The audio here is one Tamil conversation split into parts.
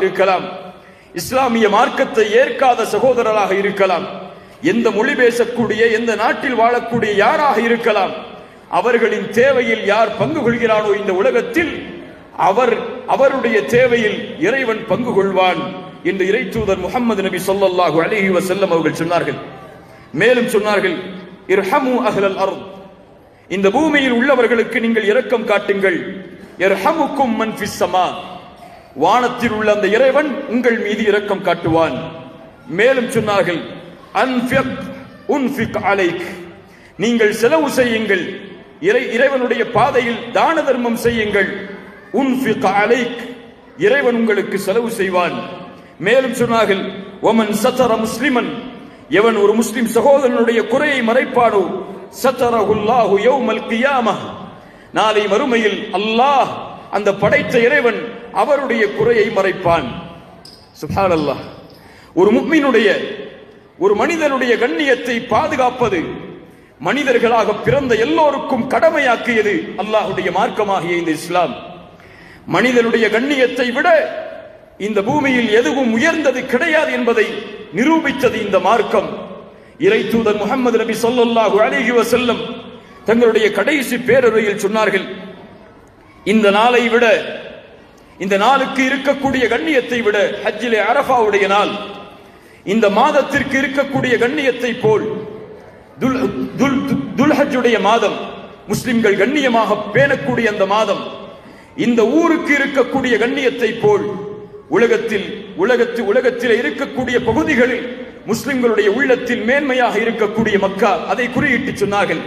இருக்கலாம். இஸ்லாமிய மார்க்கத்தை ஏற்காத சகோதரராக இருக்கலாம். எந்த மொழி பேசக்கூடிய எந்த நாட்டில் வாழக்கூடிய யாராக இருக்கலாம். அவர்களின் தேவையில் யார் பங்கு கொள்கிறானோ இந்த உலகத்தில் அவர் அவருடைய தேவையில் இறைவன் பங்கு கொள்வான் என்று இறைத்தூதர் முகமது நபி சொல்லாஹு அலைஹி வசல்லம் அவர்கள் சொன்னார்கள். மேலும் சொன்னார்கள் இர்ஹமு அஹ்லல் அர்த். இந்த பூமியில் உள்ளவர்களுக்கு நீங்கள் இரக்கம் காட்டுங்கள். இர்ஹமுக்கும் மன் ஃபிஸ் வானத்தில் உள்ள அந்த இறைவன் உங்கள் மீது இரக்கம் காட்டுவான். மேலும் சொன்னார்கள் நீங்கள் செலவு செய்யுங்கள். இறை இறைவனுடைய பாதையில் தான தர்மம் செய்யுங்கள். உன்ஃபிக் அலைக். இறைவன் உங்களுக்கு செலவு செய்வான். மேலும் சொன்னார்கள் ஒமன் சத்தர முஸ்லிமன். எவன் ஒரு முஸ்லிம் சகோதரனுடைய குறையை மறைப்பானோ சத்தரஹுல்லாஹு யௌமல் கியாமஹ் நாளை மறுமையில் அல்லாஹ் அந்த படைத்த இறைவன் அவருடைய குறையை மறைப்பான். சுப்ஹானல்லாஹ் ஒரு முக்மீனுடைய ஒரு மனிதனுடைய கண்ணியத்தை பாதுகாப்பது மனிதர்களாக பிறந்த எல்லோருக்கும் கடமையாக்கியது அல்லாஹுடைய மார்க்கமாகிய இந்த இஸ்லாம். மனிதனுடைய கண்ணியத்தை விட இந்த பூமியில் எதுவும் உயர்ந்தது கிடையாது என்பதை நிரூபித்தது இந்த மார்க்கம். இறை தூதர் முகமது நபி சொல்லாஹு அலைஹி வசல்லம் தங்களுடைய கடைசி பேரவையில் சொன்னார்கள் இந்த நாளை விட இந்த நாளுக்கு இருக்கக்கூடிய கண்ணியத்தை விட ஹஜ்ஜிலே அரஃபாவுடைய நாள் இந்த மாதத்திற்கு இருக்கக்கூடிய கண்ணியத்தை போல் துல் துல்ஹஜ்ஜுடைய மாதம் முஸ்லிம்கள் கண்ணியமாக பேணக்கூடிய அந்த மாதம் இந்த ஊருக்கு இருக்கக்கூடிய கண்ணியத்தை போல் உலகத்தில் உலகத்து உலகத்தில் இருக்கக்கூடிய பகுதிகளில் முஸ்லிம்களுடைய உள்ளத்தில் மேன்மையாக இருக்கக்கூடிய மக்கா அதை குறியிட்டு சொன்னார்கள்.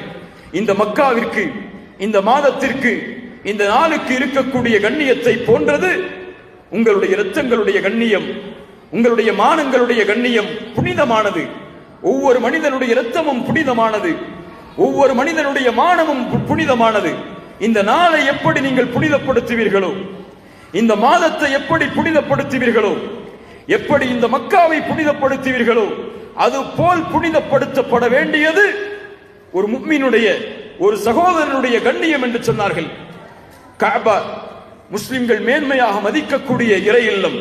இந்த மக்காவிற்கு இந்த மாதத்திற்கு இந்த நாளுக்கு இருக்கக்கூடிய கண்ணியத்தை போன்றது உங்களுடைய இரத்தங்களுடைய கண்ணியம் உங்களுடைய மானங்களுடைய கண்ணியம் புனிதமானது. ஒவ்வொரு மனிதனுடைய இரத்தமும் புனிதமானது. ஒவ்வொரு மனிதனுடைய மானமும் பு- புனிதமானது. இந்த நாளை எப்படி நீங்கள் புனிதப்படுத்துவீர்களோ இந்த மாதத்தை எப்படி புனிதப்படுத்துவீர்களோ எப்படி இந்த மக்காவை புனிதப்படுத்துவீர்களோ அது போல் புனிதப்படுத்தப்பட வேண்டியது ஒரு முக்மீனுடைய ஒரு சகோதரனுடைய கண்ணியம் என்று சொன்னார்கள். காபா முஸ்லிம்கள் மேன்மையாக மதிக்கக்கூடிய இறை இல்லம்.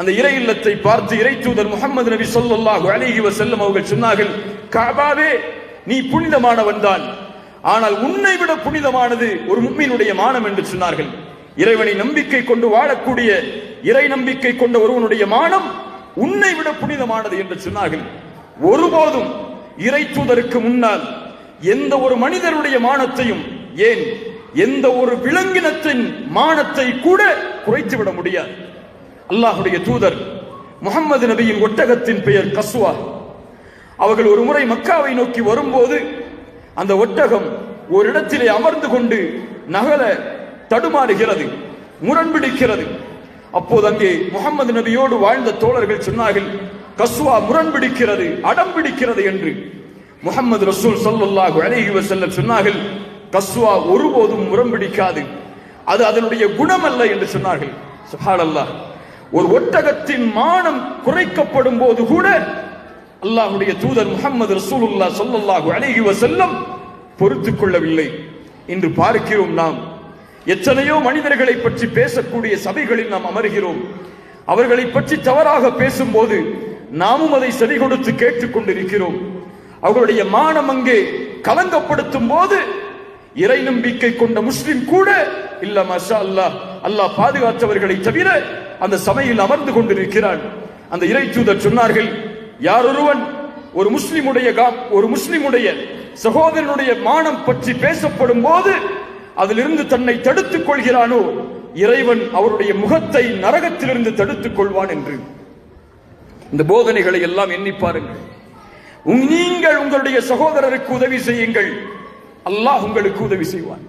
அந்த இறை இல்லத்தை பார்த்து இறை தூதர் முகமது நபி சொல்லாஹு அலிஹி வசல்லம் அவர்கள் சொன்னார்கள் காபாவே நீ புனிதமானவன் தான். ஆனால் உன்னை விட புனிதமானது ஒரு முக்மீனுடைய மானம் என்று சொன்னார்கள். இறைவனை நம்பிக்கை கொண்டு வாழக்கூடிய இறை நம்பிக்கை கொண்ட ஒருவனுடைய மானம் உன்னை விட புனிதமானது என்று சொன்னார்கள். ஒருபோதும் இறை தூதருக்கு முன்னால் எந்த ஒரு மனிதனுடைய மானத்தையும் ஏன் எந்த ஒரு விலங்கினத்தின் மானத்தை கூட குறைத்து விட முடியாது. அல்லாஹுடைய தூதர் முகம்மது நபியின் ஒட்டகத்தின் பெயர் கஸ்வா. அவர்கள் ஒரு முறை மக்காவை நோக்கி வரும்போது அந்த ஒட்டகம் ஒரு இடத்திலே அமர்ந்து கொண்டு நகல தடுமாறுகிறது முரண்பிடிக்கிறது அப்போது அங்கே முகமது நபியோடு வாழ்ந்த தோழர்கள் சொன்னார்கள் கஸ்வா முரண்பிடிக்கிறது அடம் பிடிக்கிறது என்று. முகமது ரசூல் ஸல்லல்லாஹு அலைஹி வசல்லம் சொன்னார்கள் கஸ்வா ஒருபோதும் முரண்பிடிக்காது அது அதனுடைய குணம் அல்ல என்று சொன்னார்கள். சுப்ஹானல்லாஹ் ஒரு ஒட்டகத்தின் மானம் குறைக்கப்படும் போது கூட அல்லாஹுடைய தூதர் முகமது ரசூலுல்லா ஸல்லல்லாஹு அலைஹி செல்லம் பொறுத்துக் கொள்ளவில்லை. இன்று பார்க்கிறோம் நாம். எத்தனையோ மனிதர்களை பற்றி பேசக்கூடிய சபைகளில் நாம் அமர்கிறோம். அவர்களை பற்றி தவறாக பேசும்போது நாமும் அதை சரி கொடுத்து கேட்டுக் கொண்டிருக்கிறோம். அவர்களுடைய மானம் அங்கே கலங்கப்படுத்தும் போது இறை நம்பிக்கை கொண்ட முஸ்லிம் கூட இல்ல மஷா அல்லாஹ் அல்லாஹ் பாதுகாத்தவர்களை தவிர அந்த சபையில் அமர்ந்து கொண்டிருக்கிறான். அந்த இறை தூதர் சொன்னார்கள் யாரொருவன் ஒரு முஸ்லிமுடைய ஒரு முஸ்லிமுடைய சகோதரனுடைய மானம் பற்றி பேசப்படும் போது அதிலிருந்து தன்னை தடுத்துக் கொள்கிறானோ? இறைவன் அவருடைய முகத்தை நரகத்திலிருந்து தடுத்துக் கொள்வான் என்று. இந்த போதனைகளை எல்லாம் எண்ணி பாருங்கள். நீங்கள் உங்களுடைய சகோதரருக்கு உதவி செய்யுங்கள். அல்லாஹ் உங்களுக்கு உதவி செய்வான்.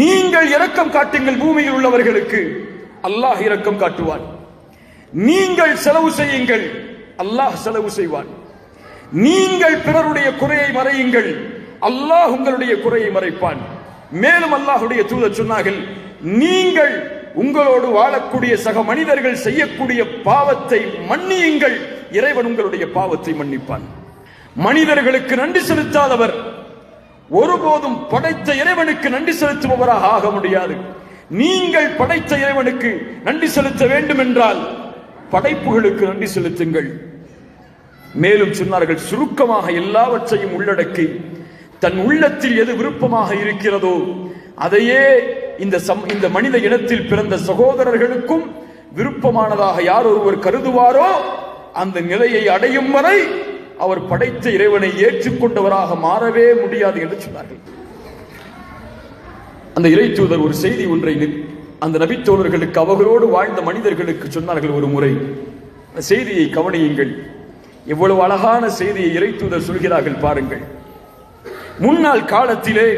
நீங்கள் இரக்கம் காட்டுங்கள் பூமியில் உள்ளவர்களுக்கு அல்லாஹ் இரக்கம் காட்டுவான். நீங்கள் செலவு செய்யுங்கள் அல்லாஹ் செலவு செய்வான். நீங்கள் பிறருடைய குறையை மறையுங்கள் அல்லாஹ் உங்களுடைய குறையை மறைப்பான். மேலும் அல்லாஹுடைய தூதர் சொன்னார்கள் நீங்கள் உங்களோடு வாழக்கூடிய சக மனிதர்கள் செய்யக்கூடிய பாவத்தை மன்னியுங்கள் இறைவன் உங்களுடைய பாவத்தை மன்னிப்பான். மனிதர்களுக்கு நன்றி செலுத்தாதவர் ஒருபோதும் படைத்த இறைவனுக்கு நன்றி செலுத்துபவராக ஆக முடியாது. நீங்கள் படைத்த இறைவனுக்கு நன்றி செலுத்த வேண்டும் என்றால் படைப்புகளுக்கு நன்றி செலுத்துங்கள். மேலும் சொன்னார்கள் சுருக்கமாக எல்லாவற்றையும் உள்ளடக்கி தன் உள்ளத்தில் எது விருப்பமாக இருக்கிறதோ அதையே இந்த சம் இந்த மனித இனத்தில் பிறந்த சகோதரர்களுக்கும் விருப்பமானதாக யார் ஒருவர் கருதுவாரோ அந்த நிலையை அடையும் வரை அவர் படைத்த இறைவனை ஏற்றுக்கொண்டவராக மாறவே முடியாது என்று சொன்னார்கள். அந்த இறை தூதர் ஒரு செய்தி ஒன்றை அந்த நபித்தோழர்களுக்கு அவர்களோடு வாழ்ந்த மனிதர்களுக்கு சொன்னார்கள் ஒரு முறை. அந்த செய்தியை கவனியுங்கள். எவ்வளவு அழகான செய்தியை இறை தூதர் சொல்கிறார்கள் பாருங்கள். முன்னாள் காலத்திலே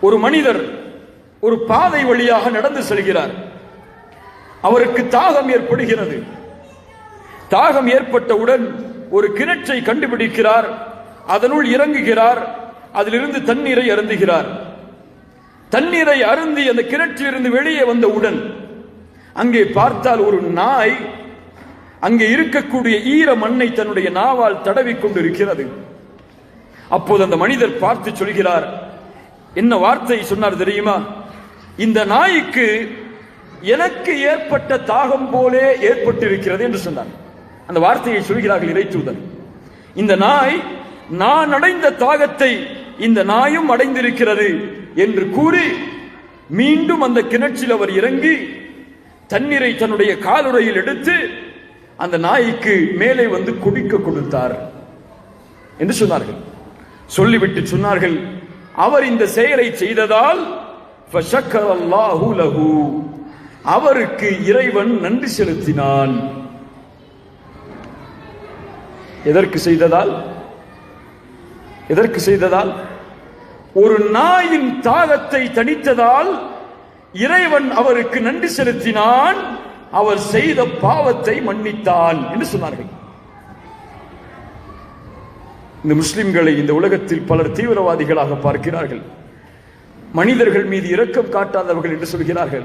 ஒரு மனிதர் ஒரு பாதை வழியாக நடந்து செல்கிறார். அவருக்கு தாகம் ஏற்படுகிறது. தாகம் ஏற்பட்டவுடன் ஒரு கிணற்றை கண்டுபிடிக்கிறார் அதனுள் இறங்குகிறார் அதிலிருந்து தண்ணீரை அருந்துகிறார். தண்ணீரை அருந்தி அந்த கிணற்றிலிருந்து வெளியே வந்தவுடன் அங்கே பார்த்தால் ஒரு நாய் அங்கே இருக்கக்கூடிய ஈர மண்ணை தன்னுடைய நாவால் தடவி கொண்டிருக்கிறது. அப்போது அந்த மனிதர் பார்த்து சொல்கிறார் என்ன வார்த்தை சொன்னார் தெரியுமா? இந்த நாய்க்கு எனக்கு ஏற்பட்ட தாகம் போலே ஏற்பட்டிருக்கிறது என்று சொன்னார். அந்த வார்த்தையை சொல்கிறார்கள் இறைத்தூதர் இந்த நாய் நான் அடைந்த தாகத்தை இந்த நாயும் அடைந்திருக்கிறது என்று கூறி மீண்டும் அந்த கிணற்றில் அவர் இறங்கி தண்ணீரை தன்னுடைய காலுறையில் எடுத்து அந்த நாய்க்கு மேலே வந்து குடிக்க கொடுத்தார் என்று சொன்னார்கள். சொல்லிவிட்டு சொன்னார்கள் அவர் இந்த செயலை செய்ததால் அவருக்கு இறைவன் நன்றி செலுத்தினான். எதற்கு செய்ததால்? எதற்கு செய்ததால்? ஒரு நாயின் தாகத்தை தணித்ததால் இறைவன் அவருக்கு நன்றி செலுத்தினான். அவர் செய்த பாவத்தை மன்னித்தான் என்று சொன்னார்கள். இந்த முஸ்லிம்களை இந்த உலகத்தில் பலர் தீவிரவாதிகளாக பார்க்கிறார்கள். மனிதர்கள் மீது இரக்கம் காட்டாதவர்கள் என்று சொல்கிறார்கள்.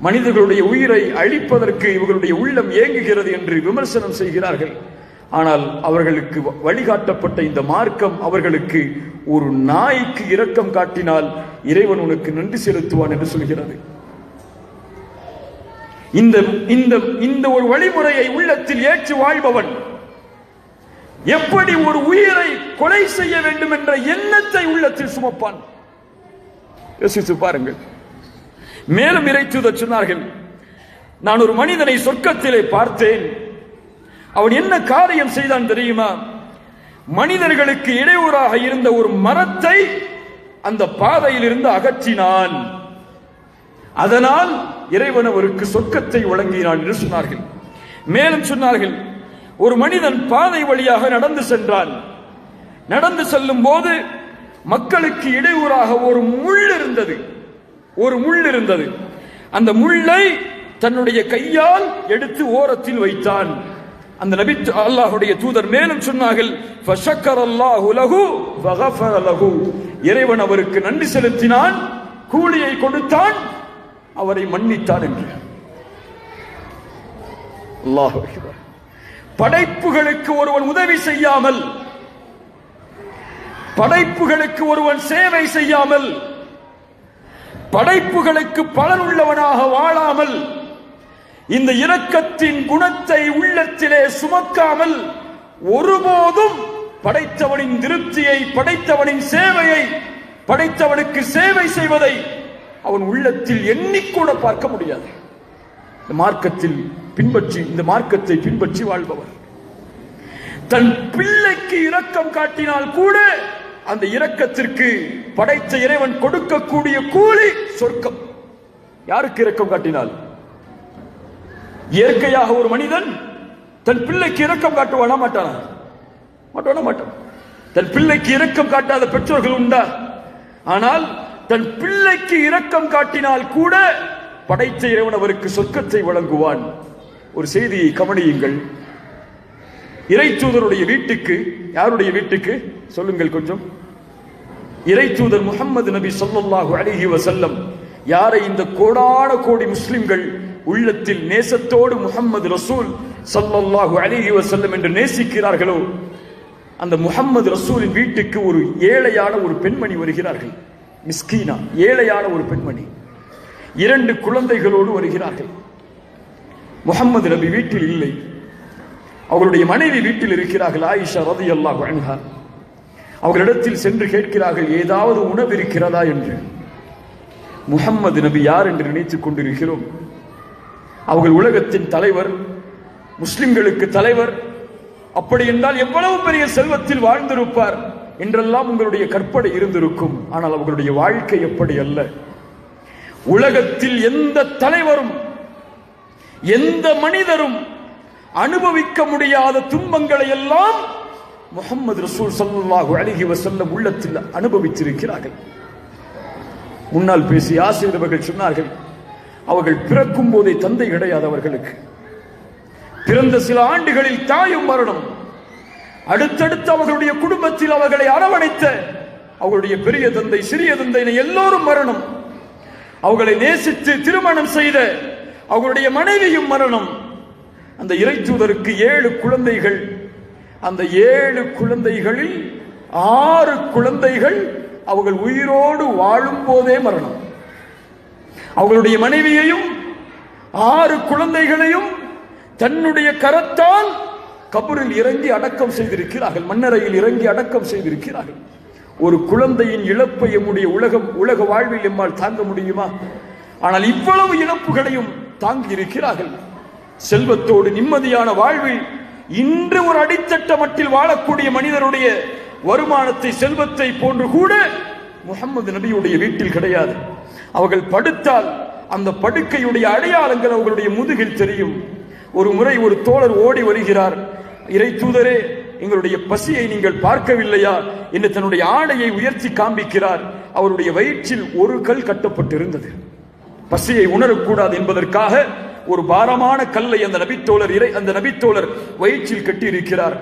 மனிதர்களுடைய உயிரை அழிப்பதற்கு இவர்களுடைய உள்ளம் ஏங்குகிறது என்று விமர்சனம் செய்கிறார்கள். ஆனால் அவர்களுக்கு வ- வழிகாட்டப்பட்ட இந்த மார்க்கம் அவர்களுக்கு ஒரு நாய்க்கு இரக்கம் காட்டினால் இறைவன் உனக்கு நன்றி செலுத்துவான் என்று சொல்கிறது. இந்த இந்த இந்த ஒரு வழிமுறையை உள்ளத்தில் ஏற்று வாழ்பவன் எப்படி ஒரு உயிரை கொலை செய்ய வேண்டும் என்ற எண்ணத்தை உள்ளத்தில் சுமப்பான்? யோசித்து பாருங்கள். மேலும் இறைத்துத சொன்னார்கள் நான் ஒரு மனிதனை சொர்க்கத்திலே பார்த்தேன். அவன் என்ன காரியம் செய்தான் தெரியுமா? மனிதர்களுக்கு இடையூறாக இருந்த ஒரு மரத்தை அந்த பாதையில் இருந்து அகற்றினான். அதனால் இறைவன் அவருக்கு சொர்க்கத்தை வழங்கினான் என்று சொன்னார்கள். மேலும் சொன்னார்கள் ஒரு மனிதன் பாதை வழியாக நடந்து சென்றான். நடந்து செல்லும் போது மக்களுக்கு இடையூறாக ஒரு முள் இருந்தது. ஒரு முள் இருந்தது. அந்த முள்ளை தன்னுடைய கையால் எடுத்து ஓரத்தில் வைத்தான். அந்த நபி அல்லாஹுடைய தூதர் மேலும் சொன்னார்கள் "ஃபஷக்கர அல்லாஹு லஹு ஃபகஃபர லஹு." இறைவன் அவருக்கு நன்றி செலுத்தினான் கூலியை கொடுத்தான் அவரை மன்னித்தான் என்று அல்லாஹ் படைப்புகளுக்கு ஒருவன் உதவி செய்யாமல் படைப்புகளுக்கு ஒருவன் சேவை செய்யாமல் படைப்புகளுக்கு பலனுள்ளவனாக வாழாமல் இந்த இரக்கத்தின் குணத்தை உள்ளத்திலே சுமக்காமல் ஒருபோதும் படைத்தவனின் திருப்தியை படைத்தவனின் சேவையை படைத்தவனுக்கு சேவை செய்வதை அவன் உள்ளத்தில் எண்ணிக்கூட பார்க்க முடியாது. இந்த மார்க்கத்தில் பின்பற்றி இந்த மார்க்கத்தை பின்பற்றி வாழ்பவர். தன் பிள்ளைக்கு இரக்கம் காட்டினால் கூட அந்த இரக்கத்திற்கு படைத்த இறைவன் கொடுக்கக்கூடிய கூலி சொர்க்கம். யாருக்கு இரக்கம் காட்டினால்? இயற்கையாக ஒரு மனிதன் தன் பிள்ளைக்கு இரக்கம் காட்டுவானா. மாட்டானா? மாட்டானா மாட்டான். தன் பிள்ளைக்கு இரக்கம் காட்டாத பெற்றோர்கள் உண்டா? ஆனால் தன் பிள்ளைக்கு இரக்கம் காட்டினால் கூட படைத்த இறைவன் அவருக்கு சொர்க்கத்தை வழங்குவான். ஒரு செய்தியை கவனியுங்கள். இறைச்சூதருடைய வீட்டுக்கு யாருடைய வீட்டுக்கு? சொல்லுங்கள் கொஞ்சம். இறைச்சூதர் முகமது நபி ஸல்லல்லாஹு அழகி வசல்லம் யாரை இந்த கோடான கோடி முஸ்லிம்கள் உள்ளத்தில் நேசத்தோடு முகம்மது ரசூல் சல்லல்லாஹு அலிஹி வசல்லம் என்று நேசிக்கிறார்களோ அந்த முகம்மது ரசூலின் வீட்டுக்கு ஒரு ஏழையான ஒரு பெண்மணி வருகிறார்கள். மிஸ்கீனா ஏழையான ஒரு பெண்மணி. இரண்டு குழந்தைகளோடு வருகிறார்கள். முகம்மது நபி வீட்டில் இல்லை. அவர்களுடைய மனைவி வீட்டில் இருக்கிறார்கள் ஆயிஷா ரதி அல்லாஹ் அன்ஹா. அவர்களிடத்தில் சென்று கேட்கிறார்கள் ஏதாவது உணவு இருக்கிறதா என்று. முகம்மது நபி யார் என்று நினைத்துக் கொண்டிருக்கிறோம். அவர்கள் உலகத்தின் தலைவர் முஸ்லிம்களுக்கு தலைவர். அப்படி என்றால் எவ்வளவு பெரிய செல்வத்தில் வாழ்ந்திருப்பார் என்றெல்லாம் உங்களுடைய கற்பனை இருந்திருக்கும். ஆனால் அவர்களுடைய வாழ்க்கை எப்படி அல்ல? உலகத்தில் எந்த தலைவரும் எந்த மனிதரும் அனுபவிக்க முடியாத துன்பங்களை எல்லாம் முகமது ரசூல் சல்லாஹு அழகி வசல்லம் உள்ளத்தில் அனுபவித்திருக்கிறார்கள். முன்னால் பேசிய ஆசிரியர் அவர்கள் சொன்னார்கள் அவர்கள் பிறக்கும் போதே தந்தை கிடையாது அவர்களுக்கு. பிறந்த சில ஆண்டுகளில் தாயும் மரணம். அடுத்தடுத்து அவர்களுடைய குடும்பத்தில் அவர்களை அரவணைத்த அவர்களுடைய பெரிய தந்தை சிறிய தந்தை எல்லோரும் மரணம். அவர்களை நேசித்து திருமணம் செய்த அவர்களுடைய மனைவியும் மரணம். அந்த இறைச்சூதருக்கு ஏழு குழந்தைகள். அந்த ஏழு குழந்தைகளில் ஆறு குழந்தைகள் அவர்கள் உயிரோடு வாழும் போதே மரணம். அவர்களுடைய மனைவியையும் ஆறு குழந்தைகளையும் தன்னுடைய கரத்தால் கபரில் இறங்கி அடக்கம் செய்திருக்கிறார்கள் மன்னரையில் இறங்கி அடக்கம் செய்திருக்கிறார்கள். ஒரு குழந்தையின் இழப்பை எம்முடைய உலகம் உலக வாழ்வில் எம்மால் தாங்க முடியுமா? ஆனால் இவ்வளவு இழப்புகளையும் தாங்கி இருக்கிறார்கள் செல்வத்தோடு நிம்மதியான வாழ்வில் இன்று ஒரு அடித்தட்ட மட்டில் வாழக்கூடிய மனிதருடைய வருமானத்தை செல்வத்தை போன்று கூட முகமது நபியுடைய வீட்டில் கிடையாது. அவர்கள் படுத்தால் அந்த படுக்கையுடைய அடையாளங்கள் அவர்களுடைய முதுகில் தெரியும். ஒரு முறை ஒரு தோழர் ஓடி வருகிறார். இறை தூதரே எங்களுடைய பசியை நீங்கள் பார்க்கவில்லையா? என்று தன்னுடைய ஆடையை உயர்த்தி காண்பிக்கிறார். அவருடைய வயிற்றில் ஒரு கல் கட்டப்பட்டிருந்தது. பசியை உணரக்கூடாது என்பதற்காக ஒரு பாரமான கல்லை அந்த நபித்தோழர் இறை அந்த நபித்தோழர் வயிற்றில் கட்டியிருக்கிறார்.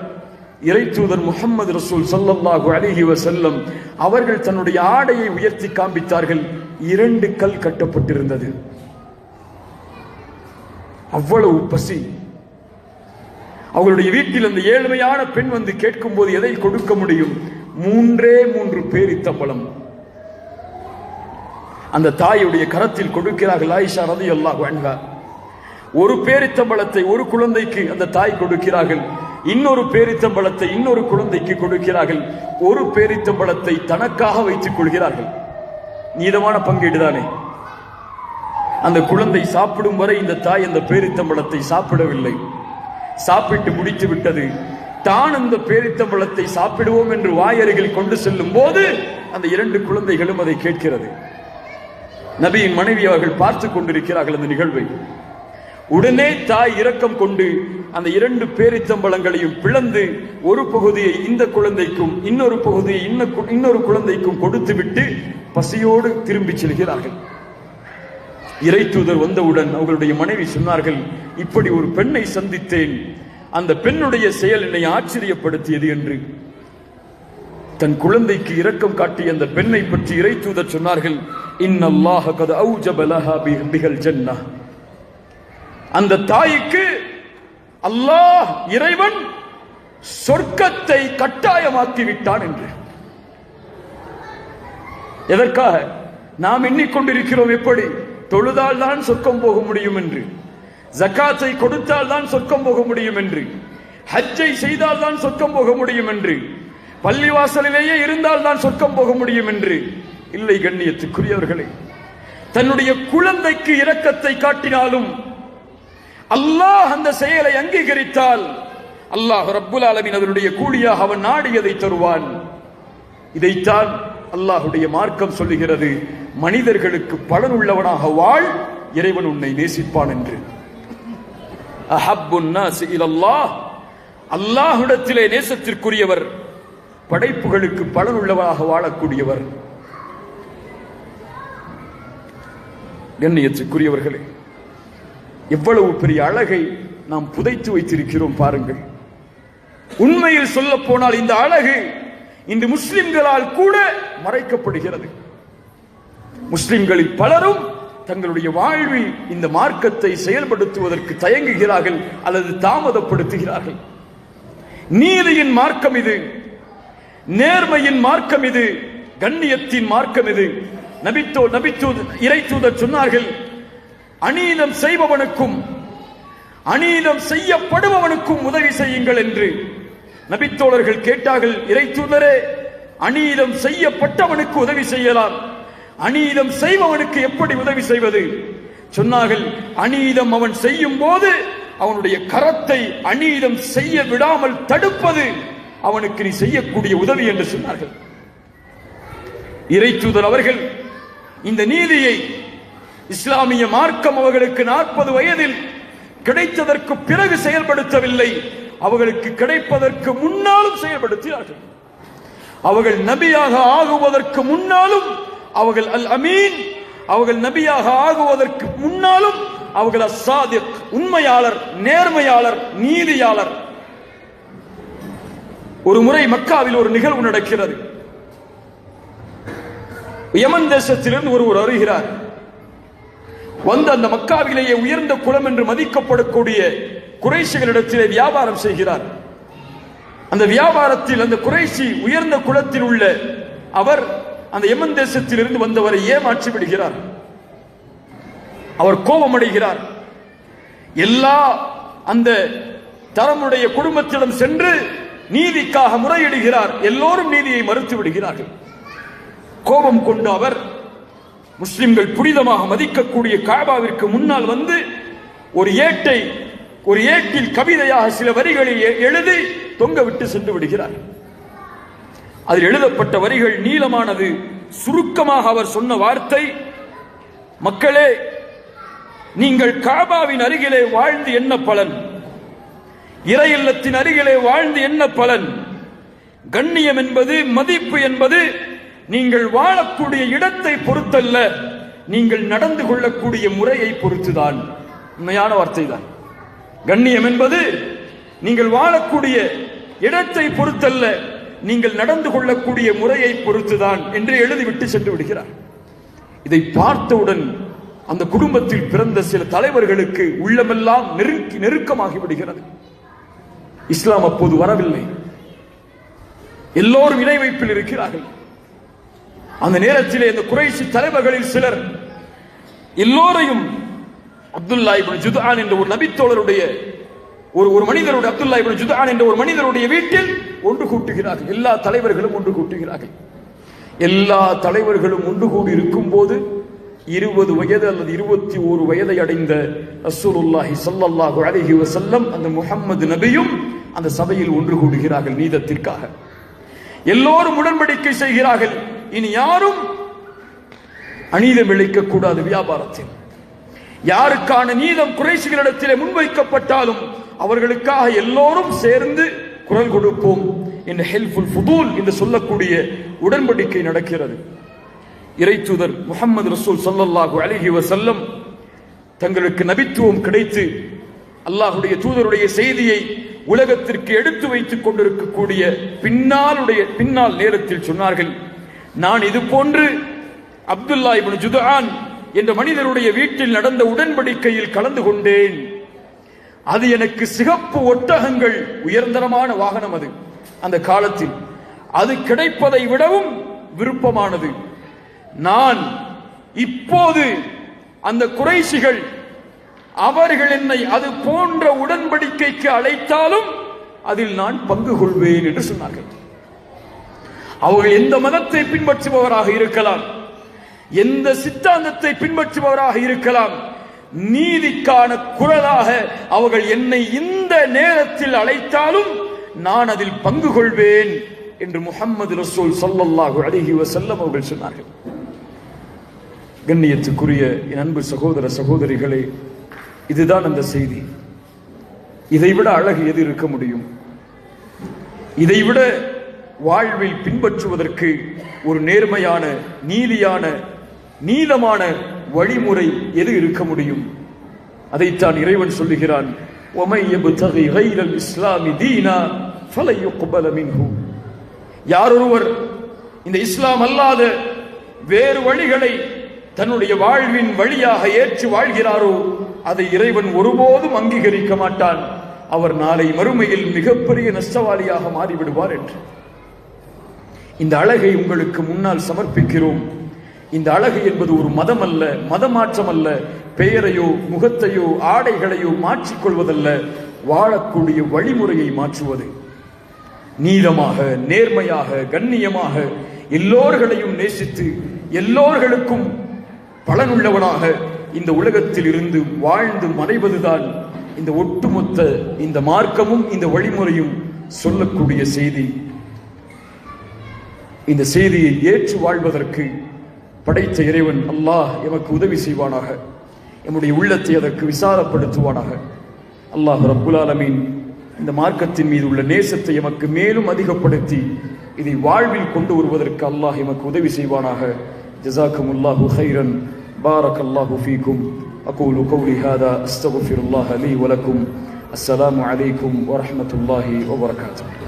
இறைச்சூதர் இறை தூதர் முகமது ரசூல் ஸல்லல்லாஹு அலிஹி வசல்லம் அவர்கள் தன்னுடைய ஆடையை உயர்த்தி காண்பித்தார்கள். இரண்டு கல் கட்டப்பட்டிருந்தது. அவ்வளவு பசி. அவர்களுடைய வீட்டில் அந்த ஏழ்மையான பெண் வந்து கேட்கும் போது எதை கொடுக்க முடியும்? மூன்றே மூன்று பேரித்தம்பளம். அந்த தாயுடைய கரத்தில் கொடுக்கிறார்கள் ஆயிஷா ரதி அல்லாஹ் ஒரு பேரித்தம்பளத்தை ஒரு குழந்தைக்கு அந்த தாய் கொடுக்கிறார்கள். இன்னொரு பேரித்தம்பளத்தை இன்னொரு குழந்தைக்கு கொடுக்கிறார்கள். ஒரு பேரித்தம்பளத்தை தனக்காக வைத்துக் கொள்கிறார்கள். நீதமான பங்கீடுதானே அந்த குழந்தை சாப்பிடும் வரை இந்த தாய் அந்த பேரித்தம்பளத்தை சாப்பிடவில்லை. சாப்பிட்டு முடித்து விட்டது. தான் அந்த பேரித்தம்பளத்தை சாப்பிடுவோம் என்று வாயருகில் கொண்டு செல்லும் போது அந்த இரண்டு குழந்தைகளும் அதை கேட்கிறது. நபியின் மனைவி அவர்கள் பார்த்து கொண்டிருக்கிறார்கள் அந்த நிகழ்வை. உடனே தாய் இரக்கம் கொண்டு அந்த இரண்டு பேரித்தம்பளங்களையும் பிளந்து ஒரு பகுதியை இந்த குழந்தைக்கும் இன்னொரு பகுதியை இன்ன- இன்னொரு குழந்தைக்கும் கொடுத்து விட்டு பசியோடு திரும்பிச் செல்கிறார்கள். இறை தூதர் வந்தவுடன் அவர்களுடைய மனைவி சொன்னார்கள் இப்படி ஒரு பெண்ணை சந்தித்தேன். அந்த பெண்ணுடைய செயல் என்னை ஆச்சரியப்படுத்தியது என்று. தன் குழந்தைக்கு இரக்கம் காட்டிய அந்த பெண்ணை பற்றி இறை தூதர் சொன்னார்கள் இன்னல்லாஹ கத அவுஜப பிகல் அந்த தாய்க்கு அல்லாஹ் இறைவன் சொர்க்கத்தை கட்டாயமாக்கி விட்டான் என்று. எதற்காக? நாம் எண்ணிக்கொண்டிருக்கிறோம் எப்படி? தொழுதால் தான் சொர்க்கம் போக முடியும் என்று. ஜக்காத்தை கொடுத்தால் தான் சொர்க்கம் போக முடியும் என்று. ஹஜ்ஜை செய்தால் தான் சொர்க்கம் போக முடியும் என்று. பள்ளிவாசலிலேயே இருந்தால் தான் சொர்க்கம் போக முடியும் என்று. இல்லை கண்ணியத்துக்குரியவர்களே தன்னுடைய குழந்தைக்கு இரக்கத்தை காட்டினாலும் அல்லாஹ் அந்த செயலை அங்கீகரித்தால் அல்லாஹ் ரப்புல் ஆலமீன் அதனுடைய கூலியாக அவன் நாடியதை தருவான். இதைத்தான் அல்லாஹுடைய மார்க்கம் சொல்லுகிறது. மனிதர்களுக்கு பலனுள்ளவனாக வாழ் இறைவன் உன்னை நேசிப்பான் என்று. அல்லாஹுடத்திலே நேசத்திற்குரியவர் படைப்புகளுக்கு பலனுள்ளவனாக வாழக்கூடியவர். கண்ணியத்திற்குரியவர்களே எவ்வளவு பெரிய அழகை நாம் புதைத்து வைத்திருக்கிறோம் பாருங்கள். உண்மையில் சொல்ல போனால் இந்த அழகு இன்று முஸ்லிம்களால் கூட மறைக்கப்படுகிறது. முஸ்லிம்களில் பலரும் தங்களுடைய வாழ்வில் இந்த மார்க்கத்தை செயல்படுத்துவதற்கு தயங்குகிறார்கள் அல்லது தாமதப்படுத்துகிறார்கள். நீதியின் மார்க்கம் இது நேர்மையின் மார்க்கம் இது கண்ணியத்தின் மார்க்கம் இது. நபித்தோ நபித்தூ இறை தூதர் சொன்னார்கள் அநீதம் செய்பவனுக்கும் அநீதம் செய்யப்படுபவனுக்கும் உதவி செய்யுங்கள் என்று நபித்தோழர்கள் கேட்டார்கள். இறை தூதரே அநீதம் செய்யப்பட்டவனுக்கு உதவி செய்யலாம். அநீதம் செய்பவனுக்கு எப்படி உதவி செய்வது? சொன்னார்கள். அநீதம் அவன் செய்யும் போது அவனுடைய கரத்தை அநீதம் செய்ய விடாமல் தடுப்பது அவனுக்கு நீ செய்யக்கூடிய உதவி என்று சொன்னார்கள். இறைச்சூதர் அவர்கள் இந்த நீதியை இஸ்லாமிய மார்க்கம் அவர்களுக்கு நாற்பது வயதில் கிடைத்ததற்கு பிறகு செயல்படுத்தவில்லை. அவர்களுக்கு கிடைப்பதற்கு முன்னாலும் செயல்படுத்தினார்கள். அவர்கள் நபியாக ஆகுவதற்கு முன்னாலும் அவர்கள் அல் அமீன். அவர்கள் நபியாக ஆகுவதற்கு முன்னாலும் அவர்கள் அசாதிக் உண்மையாளர் நேர்மையாளர் நீதியாளர். ஒரு முறை மக்காவில் ஒரு நிகழ்வு நடக்கிறது. யமன் தேசத்திலிருந்து ஒருவர் வருகிறார். வந்து அந்த மக்காவிலேயே உயர்ந்த குலம் என்று மதிக்கப்படக்கூடிய குறைசிகளிடத்திலே வியாபாரம் செய்கிறார். அந்த வியாபாரத்தில் அந்த குறைசி உயர்ந்த குளத்தில் உள்ள அவர் அந்த யமன் தேசத்திலிருந்து வந்தவரை ஏமாற்றி விடுகிறார். அவர் கோபமடைகிறார். எல்லா அந்த தரமுடைய குடும்பத்திடம் சென்று நீதிக்காக முறையிடுகிறார். எல்லோரும் நீதியை மறுத்து விடுகிறார்கள். கோபம் கொண்டு அவர் முஸ்லிம்கள் புனிதமாக மதிக்கக்கூடிய காபாவிற்கு முன்னால் வந்து ஒரு ஏட்டை ஒரு ஏட்டில் கவிதையாக சில வரிகளை எ- எழுதி தொங்க விட்டு சென்று விடுகிறார். அதில் எழுதப்பட்ட வரிகள் நீளமானது. சுருக்கமாக அவர் சொன்ன வார்த்தை மக்களே நீங்கள் காபாவின் அருகிலே வாழ்ந்து என்ன பலன்? இறை இல்லத்தின் அருகிலே வாழ்ந்து என்ன பலன்? கண்ணியம் என்பது மதிப்பு என்பது நீங்கள் வாழக்கூடிய இடத்தை பொறுத்தல்ல. நீங்கள் நடந்து கொள்ளக்கூடிய முறையை பொறுத்துதான். உண்மையான வார்த்தை தான். கண்ணியம் என்பது நீங்கள் வாழக்கூடிய இடத்தை பொறுத்தல்ல. நீங்கள் நடந்து கொள்ளக்கூடிய முறையை பொறுத்துதான் என்று எழுதிவிட்டு சென்று விடுகிறார். இதை பார்த்தவுடன் அந்த குடும்பத்தில் பிறந்த சில தலைவர்களுக்கு உள்ளமெல்லாம் நெருக்கி நெருக்கமாகி விடுகிறது. இஸ்லாம் அப்போது வரவில்லை. எல்லோரும் இணை வைப்பில் இருக்கிறார்கள். அந்த நேரத்திலே இந்த குறைசி தலைவர்களில் சிலர் எல்லோரையும் அப்துல்லா இப்னு ஜுதான் என்ற ஒரு நபித்தோழருடைய ஒரு ஒரு மனிதருடைய அப்துல்லா இப்னு ஜுதான் என்ற ஒரு மனிதருடைய வீட்டில் ஒன்று கூட்டுகிறார்கள். எல்லா தலைவர்களும் ஒன்று கூட்டுகிறார்கள். எல்லா தலைவர்களும் ஒன்று கூடி இருக்கும் போது இருபது வயது அல்லது இருபத்தி ஒரு வயதை அடைந்த ரசூலுல்லாஹி ஸல்லல்லாஹு அலஹி வசல்லம் அந்த முஹம்மது நபியும் அந்த சபையில் ஒன்று கூடுகிறார்கள் நீதத்திற்காக. எல்லோரும் உடன்படிக்கை செய்கிறார்கள். இனி யாரும் அநீதம் இழைக்க கூடாது வியாபாரத்தில். யாருக்கான நீதம் குறைசிகளிடத்திலே முன்வைக்கப்பட்டாலும் அவர்களுக்காக எல்லோரும் சேர்ந்து குரல் கொடுப்போம். என்று ஹெல்ப்ஃபுல் ஃபுதூல் என்று சொல்லக்கூடிய உடன்படிக்கை நடக்கிறது. இறைத்துதர் முகமது ரசூல் சல்லல்லாஹு அலைஹி வசல்லம் தங்களுக்கு நபித்துவம் கிடைத்து அல்லாஹுடைய தூதருடைய செய்தியை உலகத்திற்கு எடுத்து வைத்துக் கொண்டிருக்கக்கூடிய பின்னாலுடைய பின்னால் நேரத்தில் சொன்னார்கள். நான் இது போன்று அப்துல்லா இபின் ஜுதான் என்ற மனிதருடைய வீட்டில் நடந்த உடன்படிக்கையில் கலந்து கொண்டேன். அது எனக்கு சிகப்பு ஒட்டகங்கள் உயர்ந்தரமான வாகனம் அது. அந்த காலத்தில் அது கிடைப்பதை விடவும் விருப்பமானது. நான் இப்போது அந்த குறைசிகள் அவர்கள் என்னை அது போன்ற உடன்படிக்கைக்கு அழைத்தாலும் அதில் நான் பங்கு கொள்வேன் என்று சொன்னார்கள். அவர்கள் எந்த மதத்தை பின்பற்றுபவராக இருக்கலாம்? எந்த சித்தாந்தத்தை பின்பற்றுபவராக இருக்கலாம்? நீதிக்கான குரலாக அவர்கள் என்னை இந்த நேரத்தில் அழைத்தாலும் நான் அதில் பங்கு கொள்வேன் என்று முகம்மது ரசூல் சல்லல்லாஹு அலைஹி வஸல்லம் அவர்கள் சொன்னார்கள். கண்ணியத்துக்குரிய என் அன்பு சகோதர சகோதரிகளே இதுதான் அந்த செய்தி. இதைவிட அழகு எது இருக்க முடியும்? இதைவிட வாழ்வில் பின்பற்றுவதற்கு ஒரு நேர்மையான நீதியான நீளமான வழிமுறை எது இருக்க முடியும்? அதைத்தான் இறைவன் சொல்லுகிறான் யாரொருவர் இந்த இஸ்லாம் அல்லாத வேறு வழிகளை தன்னுடைய வாழ்வின் வழியாக ஏற்று வாழ்கிறாரோ அதை இறைவன் ஒருபோதும் அங்கீகரிக்க மாட்டான். அவர் நாளை மறுமையில் மிகப்பெரிய நஷ்டவாளியாக மாறிவிடுவார் என்று. இந்த அழகை உங்களுக்கு முன்னால் சமர்ப்பிக்கிறோம். இந்த அழகு என்பது ஒரு மதம் அல்ல மதமாற்றம் அல்ல பெயரையோ முகத்தையோ ஆடைகளையோ மாற்றிக்கொள்வதல்ல வாழக்கூடிய வழிமுறையை மாற்றுவது. நீதமாக நேர்மையாக கண்ணியமாக எல்லோர்களையும் நேசித்து எல்லோர்களுக்கும் பலனுள்ளவனாக இந்த உலகத்தில் இருந்து வாழ்ந்து மறைவதுதான் இந்த ஒட்டுமொத்த இந்த மார்க்கமும் இந்த வழிமுறையும் சொல்லக்கூடிய செய்தி. இந்த செய்தியை ஏற்று வாழ்வதற்கு படைத்த இறைவன் அல்லாஹ் எமக்கு உதவி செய்வானாக எம்முடைய உள்ளத்தை அதற்கு விசாலப்படுத்துவானாக அல்லாஹ் ரப்புல் ஆலமீன் இந்த மார்க்கத்தின் மீது உள்ள நேசத்தை எமக்கு மேலும் அதிகப்படுத்தி இதை வாழ்வில் கொண்டு வருவதற்கு அல்லாஹ் எமக்கு உதவி செய்வானாக ஜசாக்கும் அல்லாஹு ஹைரன் பாரக் அல்லாஹு ஃபீக்கும் أقول قولي هذا أستغفر الله لي ولكم السلام عليكم ورحمة الله وبركاته